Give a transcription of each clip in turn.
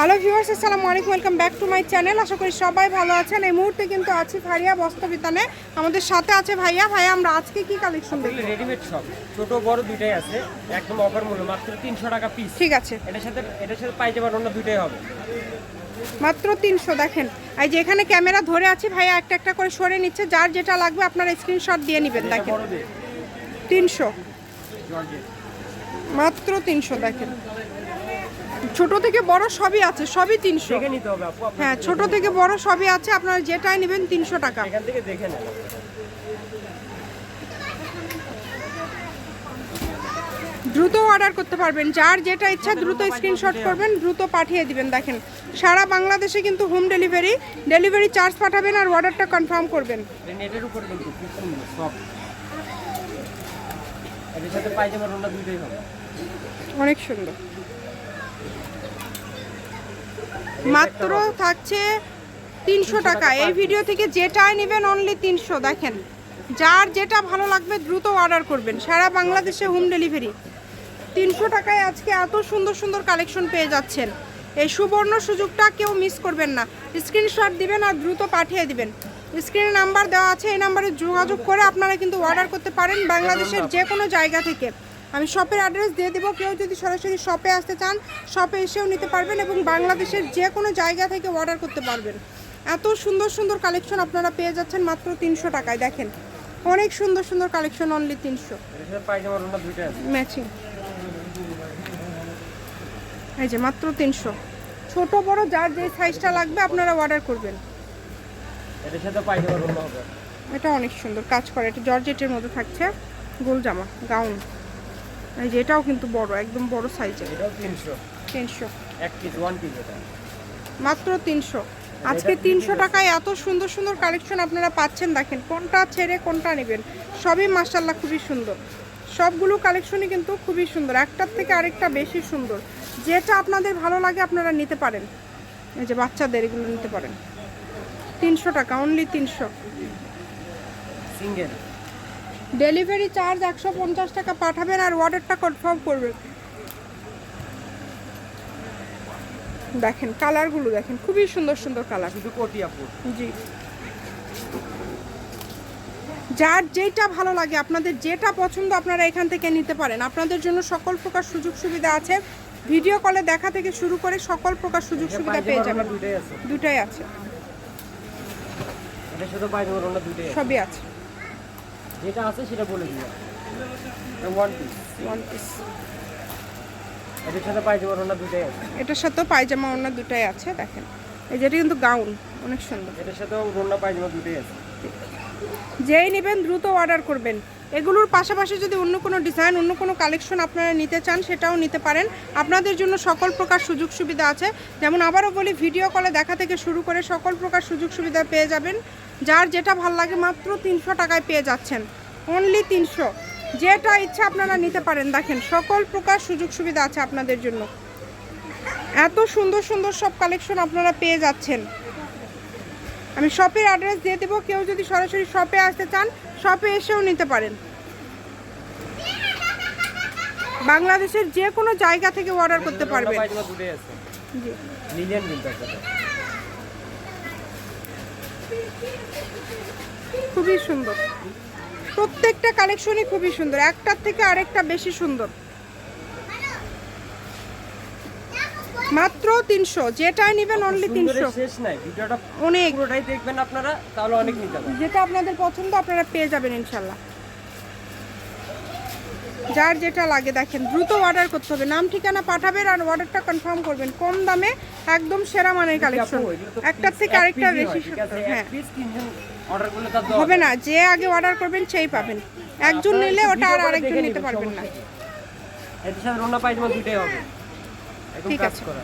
Hello viewers আসসালামু আলাইকুম welcome back to my channel আশা করি সবাই ভালো আছেন। এই মুহূর্তে কিন্তু আছি ফারিয়া বস্ত্রবিতানে। আমাদের সাথে আছে ভাইয়া। ভাইয়া আমরা আজকে কি কালেকশন দেখব? রেডিমেড সব। ছোট বড় দুইটাই আছে। একদম অফার মূল্য মাত্র তিনশো টাকা পিস ঠিক আছে। এটার সাথে এটার সাথে পাইজামার অন্য দুইটাই হবে। মাত্র তিনশো দেখেন। এই যে এখানে ক্যামেরা ধরে আছি ভাইয়া একটা একটা করে সরে নিচ্ছে। যার যেটা লাগবে আপনারা স্ক্রিনশট দিয়ে নেবেন দেখেন। বড়দের তিনশো। জর্জেট। মাত্র তিনশো দেখেন। ছোট থেকে বড় সবই আছে সবই তিনশো। হ্যাঁ ছোট থেকে বড় সবই আছে আপনারা যেটাই নেবেন তিনশো টাকা। এখান থেকে দেখে নেন। দ্রুত অর্ডার করতে পারবেন যার যেটা ইচ্ছা দ্রুত স্ক্রিনশট করবেন দ্রুত পাঠিয়ে দিবেন। দেখেন সারা বাংলাদেশে কিন্তু হোম ডেলিভারি ডেলিভারি চার্জ পাঠাবেন আর অর্ডারটা কনফার্ম করবেন। অনেক নেটের উপর কিন্তু সব এটার সাথে পাইজামার অন্য দুইটাই হবে অনেক সুন্দর মাত্র থাকছে তিনশো টাকা। এই ভিডিও থেকে যেটাই নেবেন অনলি তিনশো দেখেন। যার যেটা ভালো লাগবে দ্রুত অর্ডার করবেন। সারা বাংলাদেশে হোম ডেলিভারি তিনশো টাকায় আজকে এত সুন্দর সুন্দর কালেকশন পেয়ে যাচ্ছেন। এই সুবর্ণ সুযোগটা কেউ মিস করবেন না। স্ক্রিনশট দিবেন আর দ্রুত পাঠিয়ে দিবেন। স্ক্রিনে নাম্বার দেওয়া আছে এই নাম্বারে যোগাযোগ করে আপনারা কিন্তু অর্ডার করতে পারেন বাংলাদেশের যে কোনো জায়গা থেকে। আমি শপের অ্যাড্রেস দিয়ে দেবো। কেউ যদি সরাসরি শপে আসতে চান শপে এসেও নিতে পারবেন এবং বাংলাদেশের যে কোনো জায়গা থেকে অর্ডার করতে পারবেন। এত সুন্দর সুন্দর কালেকশন আপনারা পেয়ে যাচ্ছেন মাত্র তিনশো টাকায়। দেখেন অনেক সুন্দর সুন্দর কালেকশন অনলি তিনশো। ম্যাচিং এই যে মাত্র তিনশো। ছোট বড় যার যে সাইজটা লাগবে আপনারা অর্ডার করবেন। এটা অনেক সুন্দর কাজ করে। এটা জর্জেটের মধ্যে থাকছে গোল জামা গাউন। এই যে এটাও কিন্তু বড় একদম বড় সাইজের এটাও তিনশো। তিনশো। এক পিস ওয়ান পিস এটা। মাত্র তিনশো। আজকে তিনশো টাকায় এত সুন্দর সুন্দর কালেকশন আপনারা পাচ্ছেন দেখেন কোনটা ছেড়ে কোনটা নেবেন। সবই মার্শাল্লাহ খুবই সুন্দর। সবগুলো কালেকশনই কিন্তু খুবই সুন্দর একটার থেকে আরেকটা বেশি সুন্দর। যেটা আপনাদের ভালো লাগে আপনারা নিতে পারেন। এই যে বাচ্চাদের এগুলো নিতে পারেন। তিনশো টাকা অনলি তিনশো। সিঙ্গেল ডেলিভারি চার্জ একশো পঞ্চাশ টাকা পাঠাবেন আর অর্ডারটা কনফার্ম করবেন। দেখেন কালারগুলো দেখেন খুবই সুন্দর সুন্দর কালার শুধু কোটি জি। যার যেটা ভালো লাগে আপনাদের যেটা পছন্দ আপনারা এখান থেকে নিতে পারেন। আপনাদের জন্য সকল প্রকার সুযোগ সুবিধা আছে। ভিডিও কলে দেখা থেকে শুরু করে সকল প্রকার সুযোগ সুবিধা পেয়ে যাবেন। দুটাই আছে। সবই আছে। যেটা আছে সেটা বলে দিলাম ওয়ান পিস ওয়ান পিস এটার সাথে আছে। সাথেও পায়জামা দুটাই আছে দেখেন। এই যেটা কিন্তু গাউন অনেক সুন্দর। এটার সাথেও রোনা পায়জামা দুটোই আছে। যেই নেবেন দ্রুত অর্ডার করবেন। এগুলোর পাশাপাশি যদি অন্য কোনো ডিজাইন অন্য কোনো কালেকশন আপনারা নিতে চান সেটাও নিতে পারেন। আপনাদের জন্য সকল প্রকার সুযোগ সুবিধা আছে। যেমন আবারও বলি ভিডিও কলে দেখা থেকে শুরু করে সকল প্রকার সুযোগ সুবিধা পেয়ে যাবেন। যার যেটা ভালো লাগে মাত্র তিনশো টাকায় পেয়ে যাচ্ছেন। অনলি তিনশো। যেটা ইচ্ছা আপনারা নিতে পারেন। দেখেন সকল প্রকার সুযোগ সুবিধা আছে আপনাদের জন্য। এত সুন্দর সুন্দর সব কালেকশন আপনারা পেয়ে যাচ্ছেন। আমি শপের অ্যাড্রেস দিয়ে দেবো। কেউ যদি সরাসরি শপে আসতে চান শপে এসেও নিতে পারেন। বাংলাদেশের যে কোনো জায়গা থেকে অর্ডার করতে পারবেন। জি। খুবই সুন্দর। প্রত্যেকটা কালেকশনই খুবই সুন্দর। একটার থেকে আরেকটা বেশি সুন্দর। মাত্র তিনশো। যেটাই নেবেন অনলি তিনশো। অনেক। পুরোটাই দেখবেন আপনারা তাহলে অনেক নিতে যেটা আপনাদের পছন্দ আপনারা পেয়ে যাবেন ইনশাল্লাহ। যার যেটা লাগে দেখেন দ্রুত অর্ডার করতে হবে। নাম ঠিকানা পাঠাবেন আর অর্ডারটা কনফার্ম করবেন। কম দামে একদম সেরা মানের কালেকশন একটার থেকে আরেকটা বেশি হ্যাঁ হবে না যে আগে অর্ডার করবেন সেই পাবেন। একজন নিলে ওটা আর আরেকজন নিতে পারবেন না। এর? সাথে রোনা পাইজমা দুটোই হবে। ঠিক আছে। করা।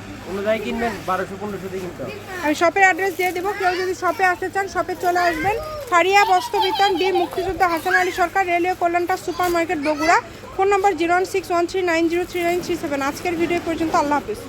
কিনবেন? বারোশো পনেরোশো দিয়ে কিনতে আমি শপের অ্যাড্রেস দিয়ে দেবো। কেউ যদি শপে আসতে চান শপে চলে আসবেন। ফারিয়া বস্ত্র বিতান বি মুক্তিযোদ্ধা Hasan Ali Sarkar railway কল্যাণটা super market Bogura. Phone number zero one six one three nine zero three nine three seven. আজকের ভিডিও পর্যন্ত। আল্লাহ হাফিজ।